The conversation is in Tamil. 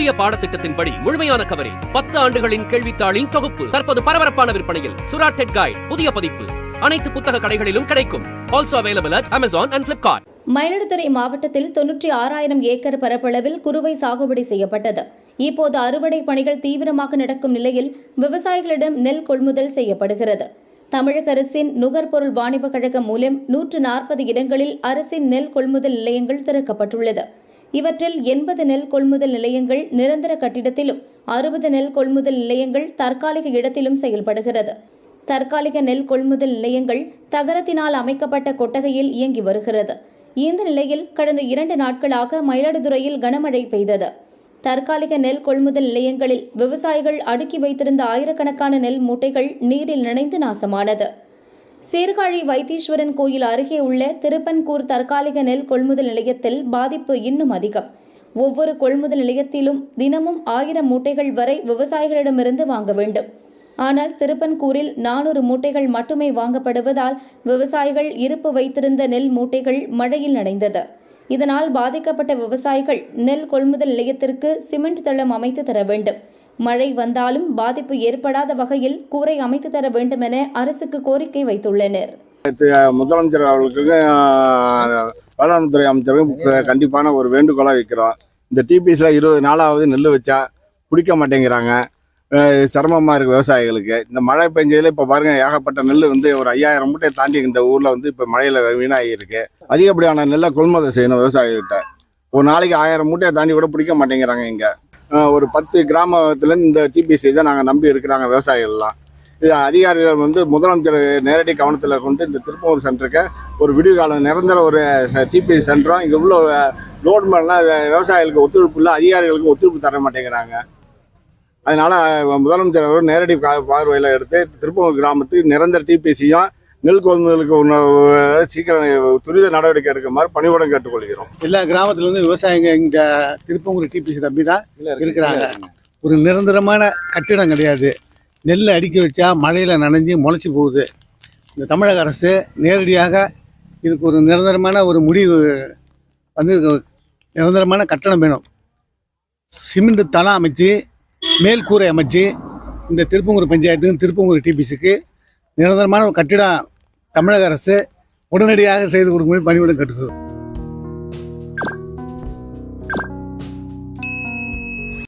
புதிய பாடத்திட்டத்தின்படி முழுமையான கவரேஜ் பத்து ஆண்டுகளின் கேள்வித்தாளின் தொகுப்பு. தற்போது பரபரப்பான விற்பனையில். சுராட்டெட் கைட் புதிய பதிப்பு. அனைத்து புத்தக கடைகளிலும் கிடைக்கும். Also available at Amazon and Flipkart Mayiladuthurai மாவட்டத்தில் தொன்னூற்றி ஆறாயிரம் ஏக்கர் பரப்பளவில் குறுவை சாகுபடி செய்யப்பட்டது. இப்போது அறுவடை பணிகள் தீவிரமாக நடக்கும் நிலையில் விவசாயிகளிடம் நெல் கொள்முதல் செய்யப்படுகிறது. தமிழக அரசின் நுகர்பொருள் வாணிப கழகம் மூலம் நூற்று நாற்பது இடங்களில் அரசின் நெல் கொள்முதல் நிலையங்கள் திறக்கப்பட்டுள்ளது. இவற்றில் எண்பது நெல் கொள்முதல் நிலையங்கள் நிரந்தர கட்டிடத்திலும் அறுபது நெல் கொள்முதல் நிலையங்கள் தற்காலிக இடத்திலும் செயல்படுகிறது. தற்காலிக நெல் கொள்முதல் நிலையங்கள் தகரத்தினால் அமைக்கப்பட்ட கொட்டகையில் இயங்கி வருகிறது. இந்த நிலையில் கடந்த இரண்டு நாட்களாக மயிலாடுதுறையில் கனமழை பெய்தது. தற்காலிக நெல் கொள்முதல் நிலையங்களில் விவசாயிகள் அடுக்கி வைத்திருந்த ஆயிரக்கணக்கான நெல் மூட்டைகள் நீரில் நினைந்து நாசமானது. சீர்காழி வைத்தீஸ்வரன் கோயில் அருகே உள்ள திருப்பன்கூர் தற்காலிக நெல் கொள்முதல் நிலையத்தில் பாதிப்பு இன்னும் அதிகம். ஒவ்வொரு கொள்முதல் நிலையத்திலும் தினமும் ஆயிரம் மூட்டைகள் வரை விவசாயிகளிடமிருந்து வாங்க வேண்டும். ஆனால் திருப்பன்கூரில் நானூறு மூட்டைகள் மட்டுமே வாங்கப்படுவதால் விவசாயிகள் இருப்பு வைத்திருந்த நெல் மூட்டைகள் மழையில் நனைந்தது. இதனால் பாதிக்கப்பட்ட விவசாயிகள் நெல் கொள்முதல் நிலையத்திற்கு சிமெண்ட் தளம் அமைத்து தர வேண்டும். மழை வந்தாலும் பாதிப்பு ஏற்படாத வகையில் கூரை அமைத்து தர வேண்டும் என அரசுக்கு கோரிக்கை வைத்துள்ளனர். முதலமைச்சர் அவர்களுக்கு வேளாண்துறை அமைச்சருக்கும் கண்டிப்பான ஒரு வேண்டுகோளாக வைக்கிறோம். இந்த டிபிஎஸ்ல இருபது நாளாவது நெல் வச்சா பிடிக்க மாட்டேங்கிறாங்க. சிரமமாக இருக்குது விவசாயிகளுக்கு. இந்த மழை பெஞ்சதில் இப்போ பாருங்கள் ஏகப்பட்ட நெல் வந்து ஒரு ஐயாயிரம் மூட்டையை தாண்டி இந்த ஊரில் வந்து இப்போ மழையில் வீணாகிருக்கு அதிகப்படியான நெல்லை கொள்முதல் செய்யணும் விவசாயிகிட்ட ஒரு நாளைக்கு ஆயிரம் மூட்டையை தாண்டி கூட பிடிக்க மாட்டேங்கிறாங்க இங்கே. ஒரு பத்து கிராமத்துலேருந்து இந்த டிபிஎஸ்சி தான் நாங்கள் நம்பி இருக்கிறாங்க விவசாயிகள்லாம். இது அதிகாரிகள் வந்து முதலமைச்சர் நேரடி கவனத்தில் கொண்டு இந்த திருப்பூர் சென்டருக்கு ஒரு விடிவு காலம் நிரந்தர ஒரு டிபிஎஸ் சென்டரும் இங்கே உள்ள லோட் விவசாயிகளுக்கு ஒத்துழைப்பு இல்லை அதிகாரிகளுக்கு ஒத்துழைப்பு தர மாட்டேங்கிறாங்க. அதனால் முதலமைச்சர் அவர் நேரடி பார்வையில் எடுத்து திருப்பூர் கிராமத்துக்கு நிரந்தர டிபிஎஸ்சியும் நெல் கொள்முதலுக்கு உள்ள சீக்கிரம் துரித நடவடிக்கை எடுக்குமாறு பணிவுடன் கேட்டுக்கொள்கிறோம். எல்லா கிராமத்துல இருந்து விவசாயிங்க இங்க திருப்பங்கூர் டிபிசி தம்பி தான் இருக்கிறாங்க. ஒரு நிரந்தரமான கட்டிடம் கிடையாது. நெல் அடுக்கி வச்சா மழையில நனைஞ்சு முளைச்சி போகுது. இந்த தமிழக அரசு நேரடியாக இதுக்கு ஒரு நிரந்தரமான ஒரு முடிவு வந்து நிரந்தரமான கட்டணம் வேணும். சிமெண்ட் தளம் அமைச்சு மேல் கூரை அமைச்சு இந்த திருப்பங்கூர் பஞ்சாயத்துக்கும் திருப்பங்கூர் டிபிசிக்கு நிரந்தரமான ஒரு கட்டிடம் தமிழக அரசு உடனடியாக செய்து கொடுக்கும்படி பணிவுடன் கேட்டுக்கிறோம்